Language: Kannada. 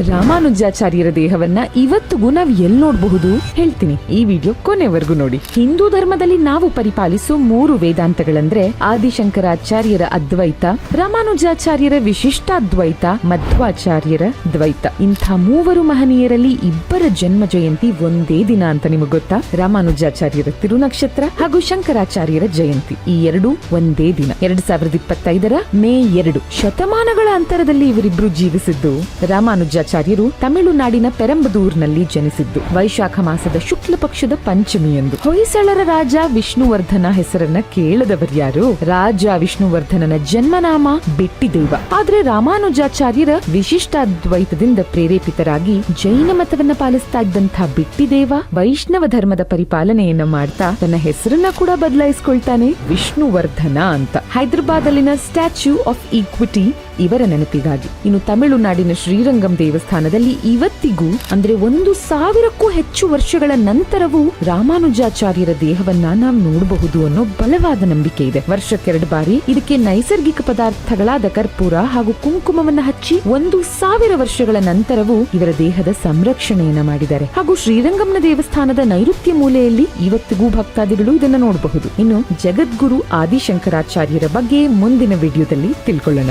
ರಾಮಾನುಜಾಚಾರ್ಯರ ದೇಹವನ್ನ ಇವತ್ತಿಗೂ ನಾವು ಎಲ್ಲಿ ನೋಡಬಹುದು ಹೇಳ್ತೀನಿ. ಈ ವಿಡಿಯೋ ಕೊನೆವರೆಗೂ ನೋಡಿ. ಹಿಂದೂ ಧರ್ಮದಲ್ಲಿ ನಾವು ಪರಿಪಾಲಿಸೋ ಮೂರು ವೇದಾಂತಗಳಂದ್ರೆ ಆದಿಶಂಕರಾಚಾರ್ಯರ ಅದ್ವೈತ, ರಾಮಾನುಜಾಚಾರ್ಯರ ವಿಶಿಷ್ಟಾದ್ವೈತ, ಮಧ್ವಾಚಾರ್ಯರ ದ್ವೈತ. ಇಂಥ ಮೂವರು ಮಹನೀಯರಲ್ಲಿ ಇಬ್ಬರ ಜನ್ಮ ಜಯಂತಿ ಒಂದೇ ದಿನ ಅಂತ ನಿಮಗೆ ಗೊತ್ತಾ? ರಾಮಾನುಜಾಚಾರ್ಯರ ತಿರುನಕ್ಷತ್ರ ಹಾಗೂ ಶಂಕರಾಚಾರ್ಯರ ಜಯಂತಿ. ಈ ಎರಡು ಒಂದೇ ದಿನ. ಎರಡ್ ಸಾವಿರದ ಇಪ್ಪತ್ತೈದರ ಮೇ ಎರಡು. ಶತಮಾನಗಳ ಅಂತರದಲ್ಲಿ ಇವರಿಬ್ರು ಜೀವಿಸಿದ್ದು ರಾಮಾನುಜಾಚಾರ್ಯರು ತಮಿಳುನಾಡಿನ ಪೆರಂಬದೂರ್ನಲ್ಲಿ ಜನಿಸಿದ್ದು. ವೈಶಾಖ ಮಾಸದ ಶುಕ್ಲ ಪಕ್ಷದ ಪಂಚಮಿಯಂದು. ಹೊಯ್ಸಳರ ರಾಜ ವಿಷ್ಣುವರ್ಧನ ಹೆಸರನ್ನ ಕೇಳದವರ್ಯಾರು ರಾಜ ವಿಷ್ಣುವರ್ಧನನ ಜನ್ಮನಾಮ ಬಿಟ್ಟಿದೇವ. ಆದ್ರೆ ರಾಮಾನುಜಾಚಾರ್ಯರ ವಿಶಿಷ್ಟಾದ್ವೈತದಿಂದ ಪ್ರೇರೇಪಿತರಾಗಿ ಜೈನ ಮತವನ್ನ ಪಾಲಿಸ್ತಾ ಇದ್ದಂಥ ಬಿಟ್ಟಿದೇವ ವೈಷ್ಣವ ಧರ್ಮದ ಪರಿಪಾಲನೆಯನ್ನ ಮಾಡ್ತಾ ತನ್ನ ಹೆಸರನ್ನ ಕೂಡ ಬದಲಾಯಿಸಿಕೊಳ್ತಾನೆ ವಿಷ್ಣುವರ್ಧನ ಅಂತ. ಹೈದರಾಬಾದ್ ಅಲ್ಲಿನ ಸ್ಟ್ಯಾಚ್ಯೂ ಆಫ್ ಈಕ್ವಿಟಿ ಇವರ ನೆನಪಿಗಾಗಿ. ಇನ್ನು ತಮಿಳುನಾಡಿನ ಶ್ರೀರಂಗಂ ದೇವಸ್ಥಾನದಲ್ಲಿ ಇವತ್ತಿಗೂ, ಅಂದ್ರೆ ಒಂದು ಸಾವಿರಕ್ಕೂ ಹೆಚ್ಚು ವರ್ಷಗಳ ನಂತರವೂ ರಾಮಾನುಜಾಚಾರ್ಯರ ದೇಹವನ್ನ ನಾವು ನೋಡಬಹುದು ಅನ್ನೋ ಬಲವಾದ ನಂಬಿಕೆ ಇದೆ. ವರ್ಷಕ್ಕೆರಡು ಬಾರಿ ಇದಕ್ಕೆ ನೈಸರ್ಗಿಕ ಪದಾರ್ಥಗಳಾದ ಕರ್ಪೂರ ಹಾಗೂ ಕುಂಕುಮವನ್ನ ಹಚ್ಚಿ ಒಂದು ಸಾವಿರ ವರ್ಷಗಳ ನಂತರವೂ ಇವರ ದೇಹದ ಸಂರಕ್ಷಣೆಯನ್ನ ಮಾಡಿದ್ದಾರೆ. ಹಾಗೂ ಶ್ರೀರಂಗಂನ ದೇವಸ್ಥಾನದ ನೈಋತ್ಯ ಮೂಲೆಯಲ್ಲಿ ಇವತ್ತಿಗೂ ಭಕ್ತಾದಿಗಳು ಇದನ್ನ ನೋಡಬಹುದು. ಇನ್ನು ಜಗದ್ಗುರು ಆದಿಶಂಕರಾಚಾರ್ಯರ ಬಗ್ಗೆ ಮುಂದಿನ ವಿಡಿಯೋದಲ್ಲಿ ತಿಳ್ಕೊಳ್ಳೋಣ.